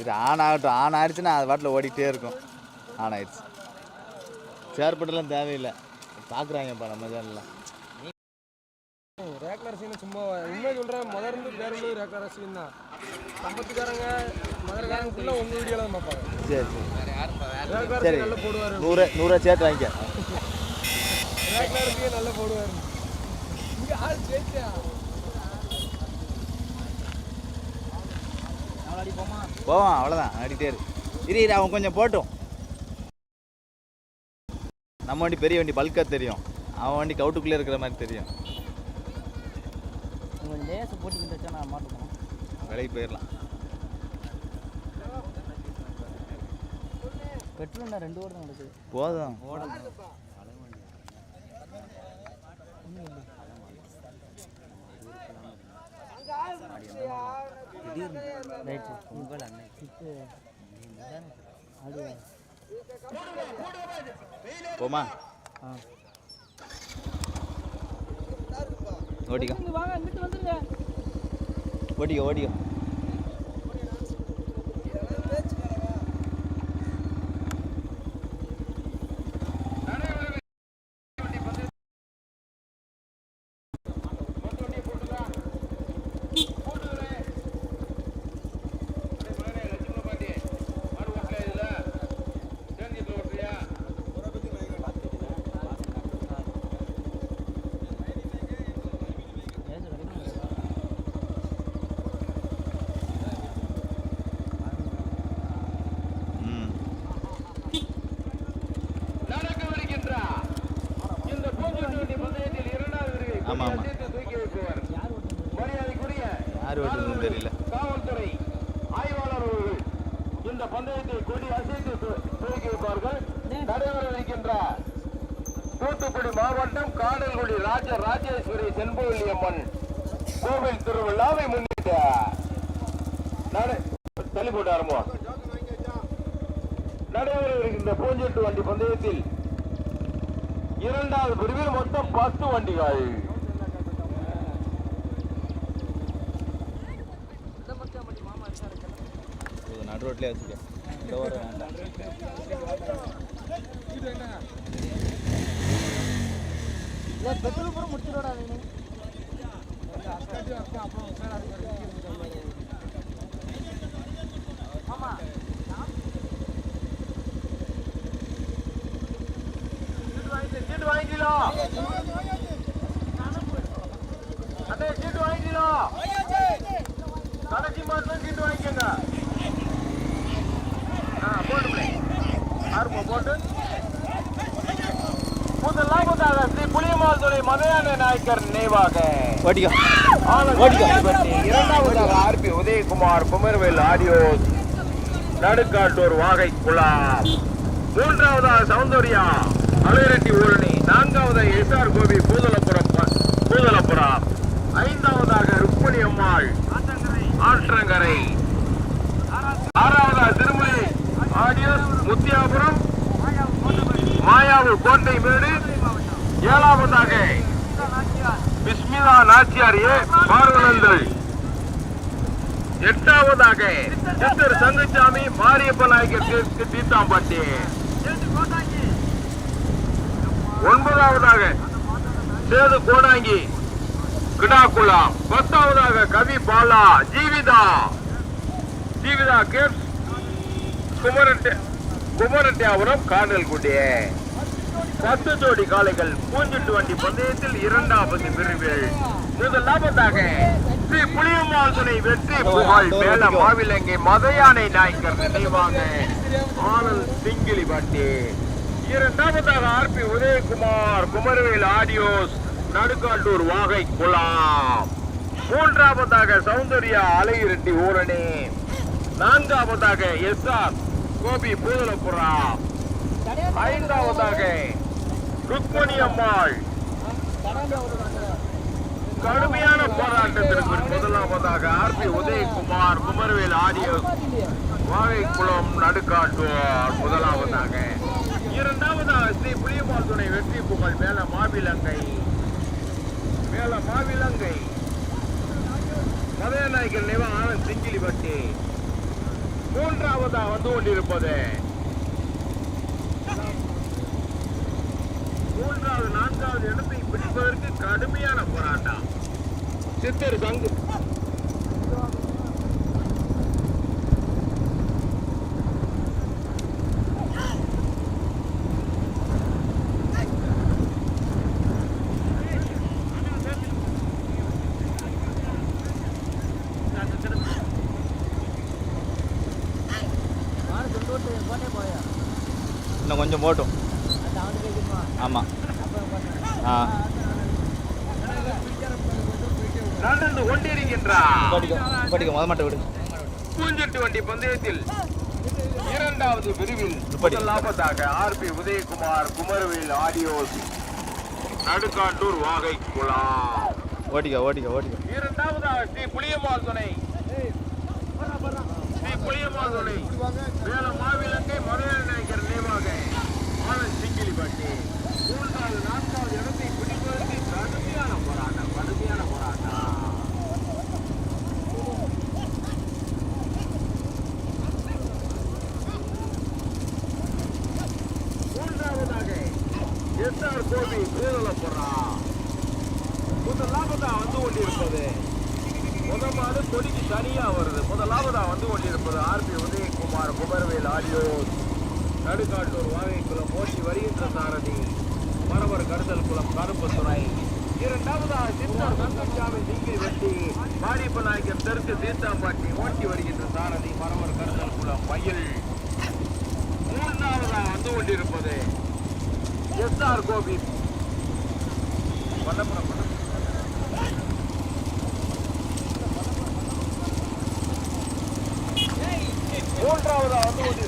இது ஆன் ஆகட்டும் ஆன் ஆயிடுச்சுன்னா அது பாட்டில் ஓடிக்கிட்டே இருக்கும். ஆன் ஆயிடுச்சு. சேர்பட்டெல்லாம் தேவையில்லை. பார்க்குறாங்கப்பா நம்ம சேனலில் ரேக்லர் சீன் சும்மா உண்மை சொல்கிறேன் முதல்ல இருந்து பேர் வந்து ரேக்லர் சீன் தான். சம்பத்துக்காரங்க மதுரக்காரங்க ஃபுல்லாக உங்கள் வீடியோவில் தான் பார்ப்பாங்க. சரி சரி. சரி நல்லா போடுவார். நூறு நூறுரூவா சேர்த்து வாங்கிக்க. ரேக்லர் சீன் நல்லா போடுவார். இங்கே ஆள் ஜெயிச்சா? போவான் அவ்வளோதான் ஆடிட்டே இரு. இரு இரு அவன் கொஞ்சம் போட்டும். நம்ம வண்டி பெரிய வண்டி பல்காக தெரியும். அவன் வண்டி கவுட்டுக்குள்ளே இருக்கிற மாதிரி தெரியும். விலைக்கு போயிடலாம். பெட்ரோல் ரெண்டு ஓடு தான் நடக்குது போதும் ரைட்டு உங்கள் அது போமா ஆ. ஓட்டிக்கோ ஓட்டிக்கோ ஓட்டிக்கோ அம்மன் கோவில் திருவிழாவை முன்னிட்டு நட- தள்ளி போட்டு ஆரம்பம். நடைபெற இருக்கின்ற பூஞ்செட்டு வண்டி பந்தயத்தில் இரண்டாவது பிரிவில் மொத்தம் பத்து வண்டிகள். நடு ரோட்லேயே வச்சுக்க. பெட்ரோல் கூட முடிச்சிடோடா அண்ணே சீட்டு வாங்கிக்கலாம் கடைசி மாதம் சீட்டு வாங்கிக்கோங்க ஆ போட்டுங்களே ஆர்மோ போட்டு. முதலாவதாக ஸ்ரீ புளியமால் துறை மதையான நாயக்கர் நினைவாக. இரண்டாவதாக R P Udhayakumar Kumaravel audios Nadukattur Vagaikulam மூன்றாவதாக சௌந்தர்யா அலைரட்டி ஊரணி. நான்காவதாக எஸ்ஆர் கோபி பூதலபுரம் பூதலபுரம். ஐந்தாவதாக ருக்மணி அம்மாள் ஆற்றங்கரை. ஆறாவதாக திருமலை ஆடியோஸ் முத்தியாபுரம். மாயாவு கோட்டை மேடு. ஏழாவதாக பிஸ்மிலா நாச்சியார் ஏ பார்வனந்தல் எட்டாவதாக சித்தர் சங்கச்சாமி மாரியப்ப நாயக்கர் தெற்கு தீத்தாம்பட்டி ஒன்பதாவதாக சேது கோடாங்கி கிடாக்குளம். பத்தாவதாக கவி பாலா ஜீவிதா. ஜீவிதா கேப்ஸ் குமரன் குமரட்டியாபுரம் காண்டல்குடி பத்து ஜோடி காளைகள் பூஞ்சிட்டு வண்டி பந்தயத்தில் இரண்டாவது பிரிவில் முதலாவதாக ஸ்ரீ புளியம்மாள் துணை வெற்றி புகழ் மேல மாவிலங்கை மதையானை நாயக்கர் நினைவாங்க ஆனந்த் சிங்கிலி வண்டி. இரண்டாவதாக R P Udhayakumar Kumaravel audios Nadukattur Vagaikulam. மூன்றாவதாக சௌந்தர்யா அலையிரட்டி ஊரணி. நான்காவதாக எஸ் ஆர் கோபி பூதலபுரா ஐந்தாவதாக ருக்மணி அம்மாள். கடுமையான போராட்டத்திற்கு முதலாவதாக R P Udhayakumar Kumaravel audio Vagaikulam Nadukattur முதலாவதாக. இரண்டாவதாக ஸ்ரீ புளியமால் துணை வெற்றி புகழ் மேல மாவிலங்கை. மேல மாவிலங்கை. மதநாயகர் நிவா ஆனந்த் சிங்கிலிப்பட்டி மூன்றாவதா வந்து கொண்டிருப்பது. மூன்றாவது நான்காவது இடத்தை பிடிப்பதற்கு கடுமையான போராட்டம். சித்தர் சங்கு. கொஞ்சம் வைக்கணுமா ஆமாம் ஆ. நடந்து கொண்டிருக்கின்றார் படிக்க முத மட்டும் விடு. பூஞ்செட்டு வண்டி பந்தயத்தில் இரண்டாவது பிரிவில் இப்படி. முதலாவதாக R P Udhayakumar Kumaravel audios Nadukattur Vagaikulam. ஓட்டிக்க ஓட்டிக்க ஓட்டிக்க இரண்டாவதாக ஸ்ரீ புளியம்மாள் துணை ஸ்ரீ புளியம்மாள் துணை வேல மாவிலங்கை மலையாள நாயக்கர் நினைவாக ஆனந்த் சிங்கிலி பட்டி மூன்றாவது நான்காவது இடத்தை பிடிப்பதற்கு கடுமையான போராட்டம் கடுமையான போராட்டம் மூன்றாவதாக எஸ்ஆர் கோபி கூதலப்புறா முதலாவதா வந்து கொண்டிருப்பது முதலாவது கொடிக்கு தனியா வருது முதலாவதா வந்து கொண்டிருப்பது R P Udhayakumar Kumaravel audio Nadukattur Vagaikulam ஓட்டி வருகின்ற சாரதி மரவர் கருதல் குளம் கருப்புத்துறை இரண்டாவதா சித்தர் சங்கச்சாமி திங்கி வெட்டி மாரியப்ப நாயக்கர் தெற்கு சீத்தாம்பாட்டி ஓட்டி வருகின்ற சாரதி மரவர் கருதல் குளம். மயில் மூன்றாவதாக வந்து கொண்டிருப்பது. எஸ்ஆர் கோபி. வல்லபுரம் மூன்றாவதாக வந்து கொண்டு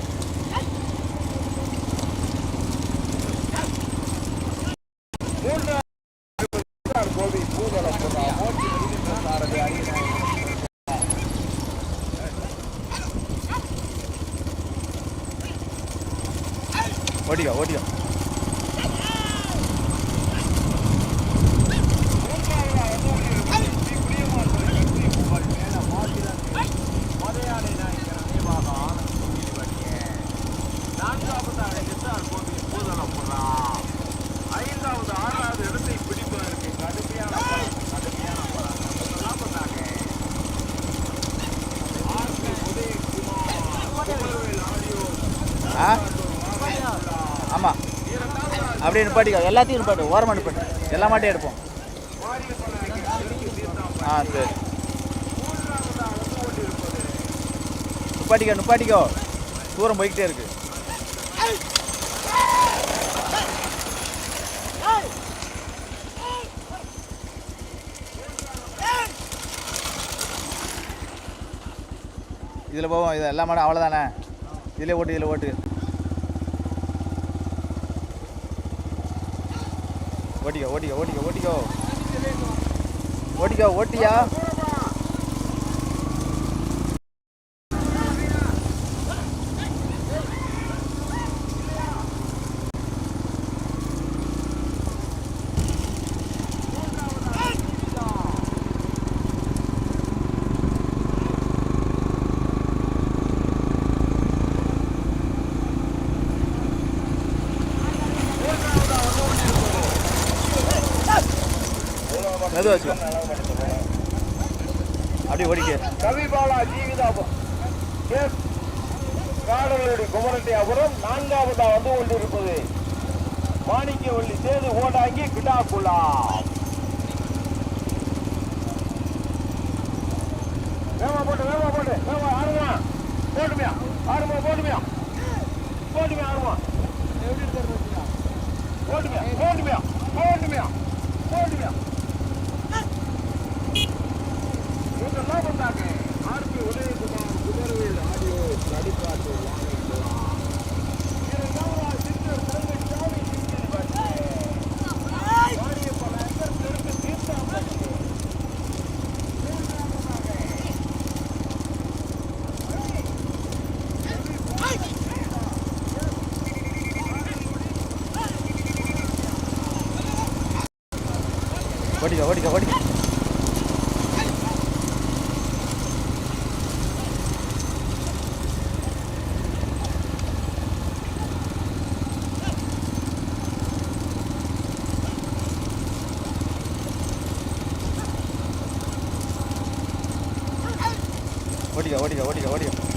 மூன்றாவது எஸ் ஆர் கோபி பூதலப்புறா ஓட்டி வருகின்ற சாரதி அரியநாயகர் ஓட்டிக்க ஓட்டிக்க ஐந்தாவது ஆறாவது இடத்தை பிடிப்பதற்கு கடுமையான போராட்டம், கடுமையான போராட்டம். முதலாவதாக R P Udhayakumar Kumaravel audio ஆ ஆமாம் அப்படியே நிப்பாட்டிக்கோ. எல்லாத்தையும் நிப்பாட்டு. ஓரமாக நிப்பாட்டு. எல்லா மாட்டையும் எடுப்போம். ஆ சரி. நிப்பாட்டிக்கோ நிப்பாட்டிக்கோ. தூரம் போய்கிட்டே இருக்கு. இதில் போவோம். இது எல்லா மாடும் அவ்வளோதானே இதில் ஓட்டு இதில் ஓட்டு. ஓட்டிக்கோ ஓட்டிக்கோ ஓட்டிக்கோ ஓட்டிக்கோ ஓட்டிக்கோ ஓட்டியா? மெதுவா வச்சு அப்படி ஓடிக்கே கவிபாலா ஜீவிதாபம். எஸ் காடவருடைய குமரட்டி அப்புறம் நான்காவதா வந்து கொண்டிருப்பது. மாணிக்கவள்ளி சேது ஓடாங்கி கிடாக்குலா. வேமா போட்டு வேமா போட்டு வேமா ஆடுமா? போட்டுமியா? ஆடுமா போட்டுமையா? போட்டுமியா ஆடுமா? போட்டுமையா போட்டுமையா போட்டுமையா போட்டுமையா இதெல்லாம் வந்தாங்க ஆர்பி உதயகுமார் குமரவேல் ஆடியோ நடிப்பாட்டு ஓடிக்கோ ஓடிக்கோ ஓடிக்கோ ஓடிக்க ஓடிக்க ஓடிக்க ஓடிக்க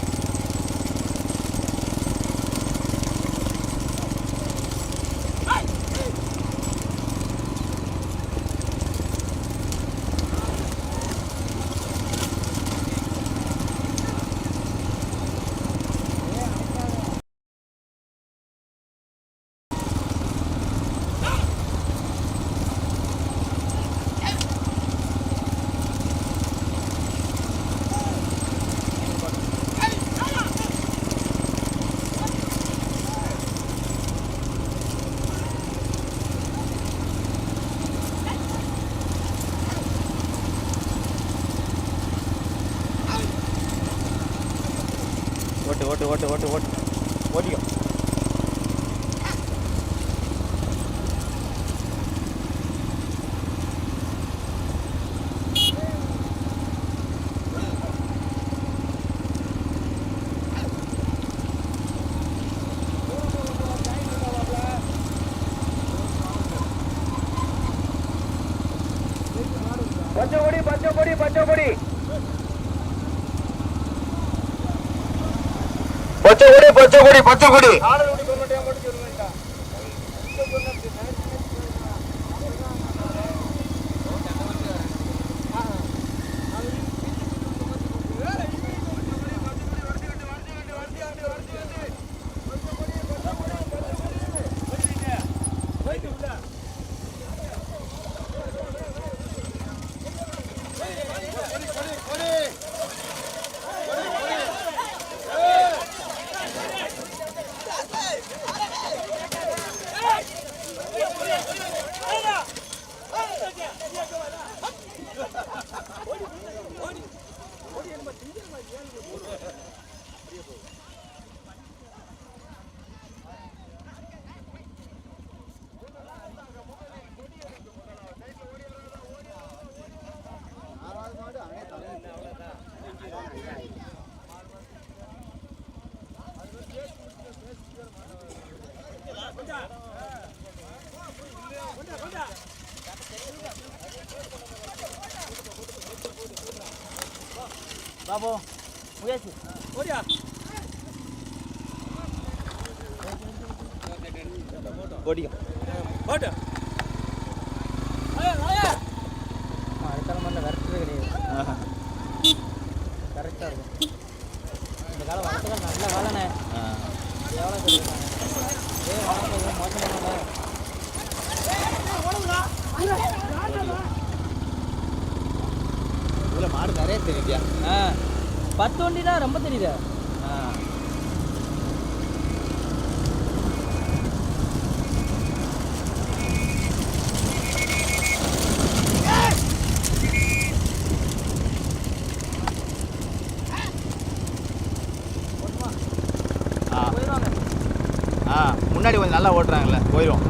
ஓட்டு ஓட்டு ஓட்டு ஓட்டு. ஓட்டு பச்சை பொடி பச்சை பொடி பச்சை பொடி. பச்சை கொடி பச்சை கொடி. பச்சை கொடி பாபு முயற்சி ஓடிக்கோ அடுத்த மாதிரி விரட்டுறது கிடையாது. கரெக்டாக இருக்கும் இந்த காலம் வளர்த்துக்க நல்ல வேலைண்ணே. எவ்வளோ சொல்லியிருக்காங்க ஏ வளர்க்குறது மோசமானல இதுல மாடு நிறைய தெரியுதியா? ஆ. பத்து வண்டி தான் ரொம்ப தெரியுது ஆ ஆ போயிடுவாங்க ஆ முன்னாடி கொஞ்சம் நல்லா ஓட்டுறாங்கல்ல போயிடும்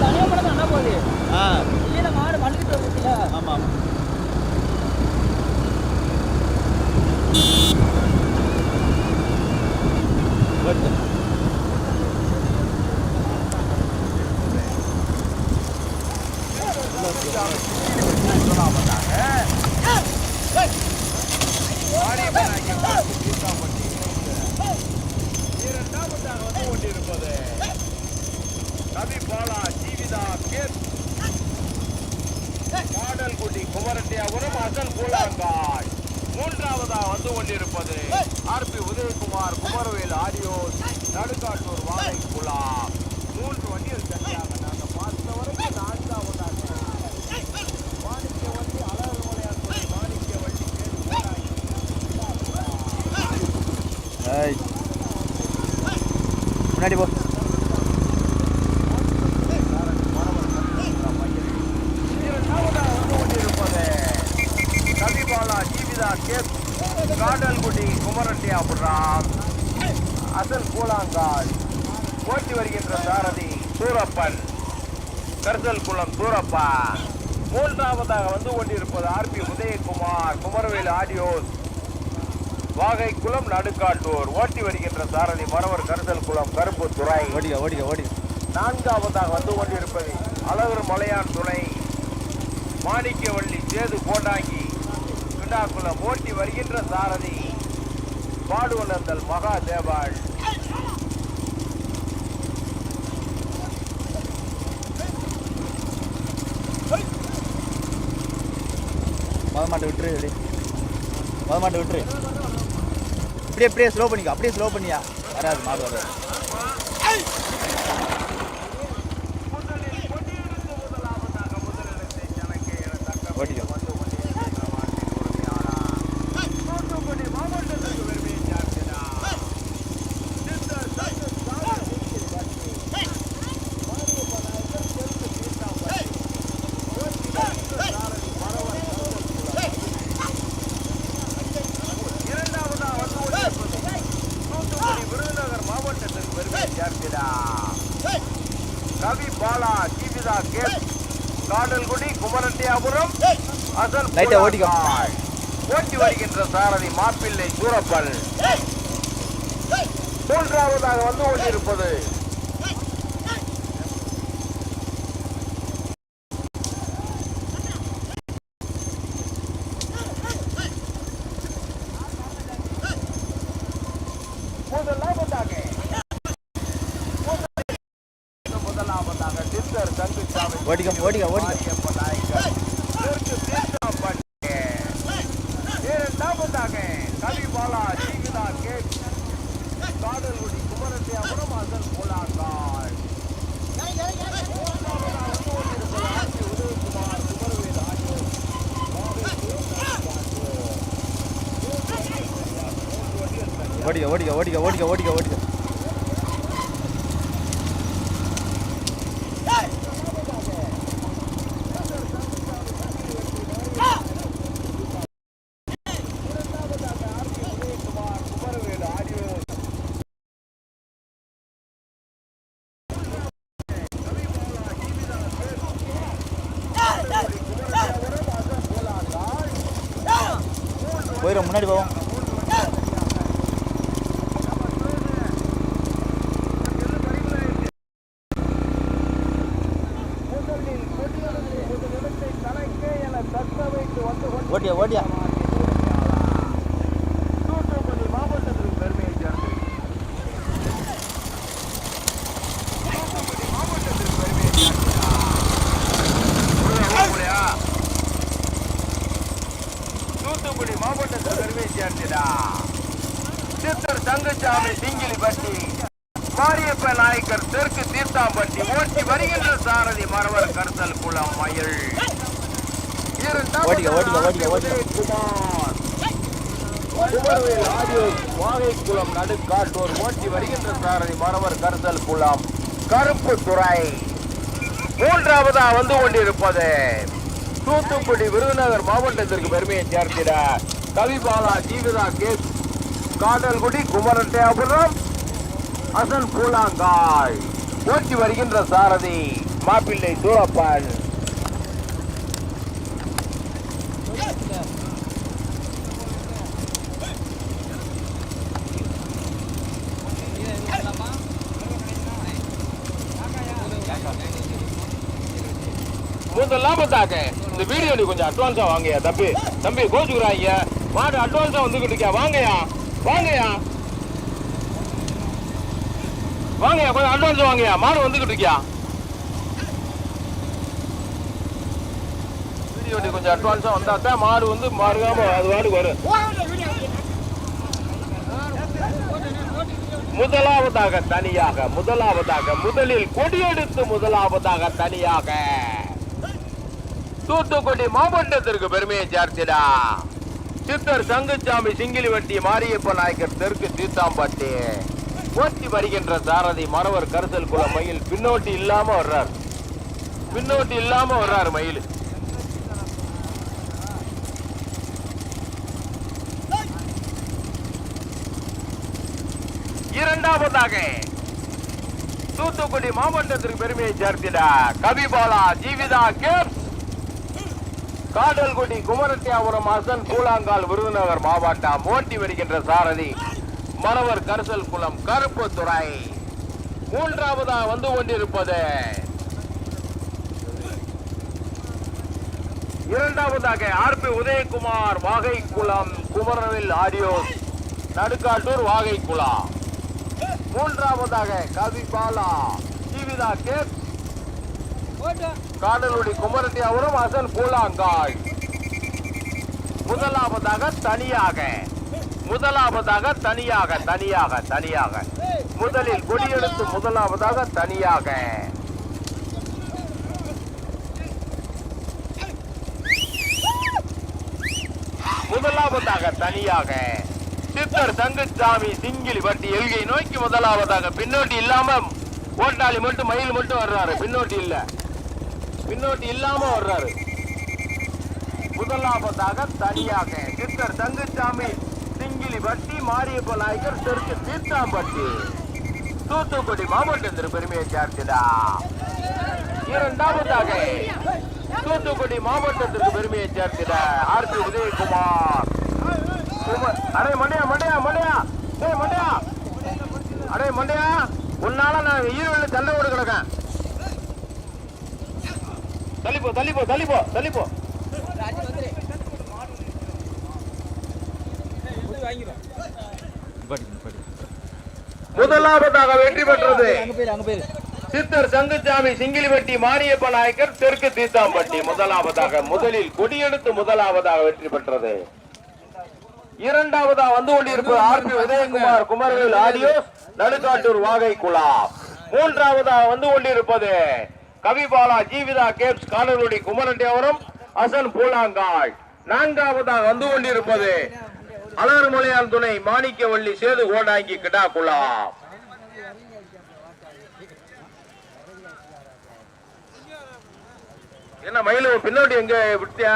தனியாக படம் என்ன போகுது ஆ இல்லையில மாடு மண்ணுக்கிட்டு வந்துச்சுல ஆமாம் ஓட்டு இரண்டாவதாக வந்து கொண்டிருப்பது கவி பாலா ஜீவிதா கேத் பாடல்குடி குமரட்டியாபுரம் அசல் கூழாங்காய் மூன்றாவதாக வந்து கொண்டிருப்பது R P Udhayakumar Kumaravel audio Nadukattur வாழை குழா மூன்று வண்டிகள் தனியாக நாங்கள் பார்த்த வரைக்கும் நான்காவதாக மாணிக்க வண்டி அழகு மலையார் வாணிக்க வண்டி ஏய் முன்னாடி போ இரண்டாவதாக வந்து கொண்டிருப்பது கவிபாலா ஜீவிதா கேப் காடல்குடி குமரட்டியாபுரம் அசல் கூழாங்கால் ஓட்டி வருகின்ற சாரதி சூரப்பன் கர்சல் குளம் சூரப்பா மூன்றாவதாக வந்து கொண்டிருப்பது ஆர்பி உதயகுமார். குமரவேல் ஆடியோஸ். வாகை குளம் நடுக்காட்டூர். ஓட்டி வருகின்ற சாரதி மரவர் கரிசல் குளம் கருப்பு துறை. ஓடிக்க ஓடிக்க ஓடிக்க நான்காவதாக வந்து கொண்டிருப்பது அழகர் மலையான் துணை. மாணிக்கவள்ளி சேது கோண்டாங்கி. கிண்டாக்குளம் ஓட்டி வருகின்ற சாரதி. பாடுவனந்தல் மகா தேவாள் மொத மாட்டை விட்டுரு இப்படி மொத மாட்டை விட்டுரு. இப்படியே அப்படியே ஸ்லோ பண்ணிக்கோ. அப்படியே ஸ்லோ பண்ணியா? வராது மாடு வராது. ஓட்டிக்கோ விருதுநகர் மாவட்டத்திற்கு பெருமை சேர்க்கிறார் கவி பாலா ஜீவிதா கேஸ் காடல்குடி குமரட்டியாபுரம் அசல் லைட்டா ஓட்டிக்கோ. ஓட்டி வருகின்ற சாரதி மாப்பிள்ளை சூரப்பல் மூன்றாவதாக வந்து கொண்டிருப்பது ஓடிக்கோ ஓடிக்கோ ஓடிக்கோ மாரியப்ப நாயக்கர் தெற்கு தீர்த்தாம்பட்டு. இரண்டாவதாக கலிபாலா ஜீவிதா கேட் காடல்குடி குமரட்டியாபுரம் அசல் போலாங்கால் ஓடிக்கோ ஓடிக்க ஓடிக்க ஓடிக்க. ஓடிக்கோ போயிடும் முன்னாடி போவோம் முதலில் கொடியரசு முதலிடத்தை தலைக்கே என தக்க வைத்து வந்து கொண்டு ஓட்டியா ஓட்டியா தூத்துக்குடி மாவட்டத்திற்கு பெருமையை சேர்ந்து தூத்துக்குடி மாவட்டத்திற்கு பெருமையை சேர்க்கிறார். உள்ள ஊருக்குள்ளயா? தூத்துக்குடி மாவட்டத்தில் பெருமை சேர்த்திடா சித்தர் தங்கச்சாமி சிங்கிலிப்பட்டி மாரியப்ப நாயக்கர் தெற்கு தீர்த்தாம்பட்டி ஓட்டி வருகின்ற சாரதி மரவர் கருத்தல் குளம் மயில். வாகைக்குளம் நடுக்காட்டூர் ஓட்டி வருகின்ற சாரதி மரவர் கருத்தல் குளம் கருப்பு துறை. மூன்றாவதா வந்து கொண்டிருப்பது. தூத்துக்குடி விருதுநகர் மாவட்டத்திற்கு பெருமையை சேர்த்திட கவிபாலா ஜீவிதா கேஸ் காடல்குடி குமரட்டேபுரம் அசன் பூலாங்காய் ஓட்டி வருகின்ற சாரதி மாப்பிள்ளை சூரப்பன். முதலாமத்தாக இந்த வீடியோ நீ கொஞ்சம் அட்வான்ஸா வாங்கயா தம்பி. தம்பி கோச்சுக்கிறாங்க. மாடு அட்வான்ஸா வந்துகிட்டு இருக்கியா வாங்கயா வாங்கயா வாங்கயா கொஞ்சம் அட்வான்ஸ் வாங்கயா மாடு வந்துகிட்டு இருக்கியா? வீடியோ நீ கொஞ்சம் அட்வான்ஸா வந்தா தான் மாடு வந்து மாறுகாம அது வாடு வரும். முதலாவதாக தனியாக முதலாவதாக முதலில் கொடியெடுத்து முதலாவதாக தனியாக. தூத்துக்குடி மாவட்டத்திற்கு பெருமையை சேர்த்திடா. சித்தர் சங்குச்சாமி சிங்கிலிவட்டி மாரியப்ப நாயக்கர் தெற்கு தீத்தாம்பட்டி ஓட்டி வருகின்ற சாரதி மரவர் கருசல் குல மயில் பின்னோட்டி இல்லாம வர்றார். பின்னோட்டி இல்லாம வர்றாரு மயில். இரண்டாவதாக தூத்துக்குடி மாவட்டத்திற்கு பெருமையை சேர்த்திட. கவிபாலா ஜீவிதா கேப்ஸ். காடல்குடி குமரத்தியாபுரம் அசன் கூழாங்கால் விருதுநகர் மாவட்டம் ஓட்டி வருகின்ற சாரதி. மணவர் கரிசல் குளம் கருப்புத்துறை மூன்றாவதா வந்து கொண்டிருப்பது. இரண்டாவதாக R P Udhayakumar Vagaikulam Kumaravel audios Nadukattur Vagaikulam. மூன்றாவதாக கவிபாலா. ஜீவிதா கேப் காடலுடி அவரும் அசன் கூழாங்கால் முதலாவதாக தனியாக. முதலாவதாக தனியாக தனியாக தனியாக. முதலில் கொடியெடுத்து முதலாவதாக தனியாக. முதலாவதாக தனியாக. சித்தர் தங்கச்சாமி சிங்கிலி வட்டி எல்கை நோக்கி முதலாவதாக பின்னோட்டி இல்லாம ஓட்டாளி மட்டும் மயில் மட்டும் வர்றாரு. பின்னோட்டி இல்ல. பின்னோட்டி இல்லாம வர்றாரு முதலாவதாக தனியாக சித்தர் தங்கச்சாமி சிங்கிலி வட்டி மாரியப்ப நாயக்கர் தெற்கு தீர்த்தாம்பட்டி தூத்துக்குடி மாவட்டத்திற்கு பெருமையை சேர்த்துடா. இரண்டாவதாக தூத்துக்குடி மாவட்டத்திற்கு பெருமையை சேர்த்திட ஆர்த்தி உதயகுமார். கும- அடே மண்டையா மண்டையா மண்டையா. டேய் மண்டையா. அடே மண்டையா. உன்னால நான் ஈரோடு சண்டை ஓடு கிடக்கேன் தள்ளிப்போ தள்ளிப்போ தள்ளிப்போ தள்ளிப்போ. முதலாவதாக வெற்றி பெற்றது சித்தர் சங்குச்சாமி சிங்கிலிவட்டி மாரியப்ப நாயக்கர் தெற்கு தீத்தாம்பட்டி முதலாவதாக முதலில் கொடியெடுத்து முதலாவதாக வெற்றி பெற்றது. இரண்டாவதா வந்து கொண்டிருப்பது R P Udhayakumar Kumaravel audio Nadukattur Vagaikulam மூன்றாவதா வந்து கொண்டிருப்பது கவிபாலா ஜீவிதா கேப்ஸ் காணொலி குமரண்டியவரம் அசன் பூலாங்காய். நான்காவதாக வந்து கொண்டிருப்பது அலர்மலையான் துணை மாணிக்கவள்ளி சேது கோடாங்கி கிடா குலா என்ன மயிலு பின்னோட்டி எங்க? விட்டியா?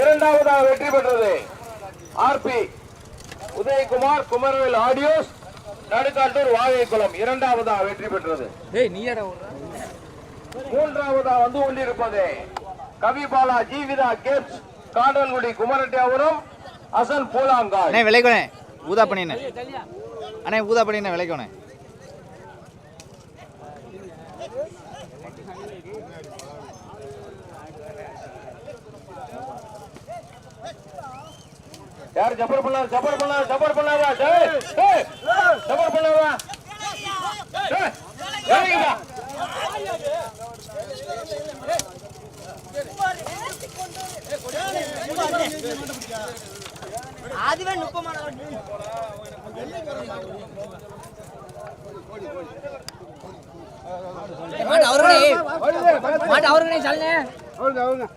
இரண்டாவதாக வெற்றி பெற்றது. R P Udhayakumar Kumaravel audios Nadukattur Vagaikulam இரண்டாவதாக வெற்றி பெற்றது. மூன்றாவதா வந்து கொண்டிருப்பது கவிபாலா ஜீவிதா கேப்ஸ் காடல்குடி குமரட்டியாபுரம் அசன் பூலாங்கால். அண்ணே விலைக்கோனே ஊதா பண்ணிண்ணே அண்ணே ஊதா பண்ணிண்ணே விலைக்கோனே யார் ஜப்பர் பண்ணா ஜப்பர் பண்ணா ஜப்பர் பண்ணாவா டேய் டேய் ஜப்பர் பண்ணாவா டேய் இறங்கிடா அதுவே நுப்பமான மாட்டு மாட்டு சொல்லுங்க ஏய்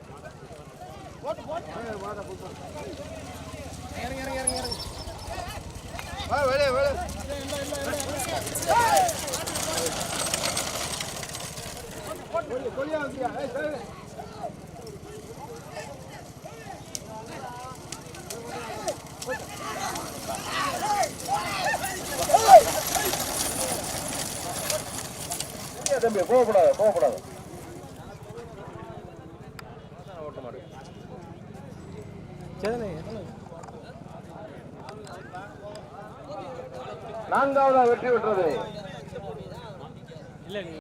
தம்பி போகக்கூடாது போகக்கூடாது நான்காவதா வெற்றி பெற்றது.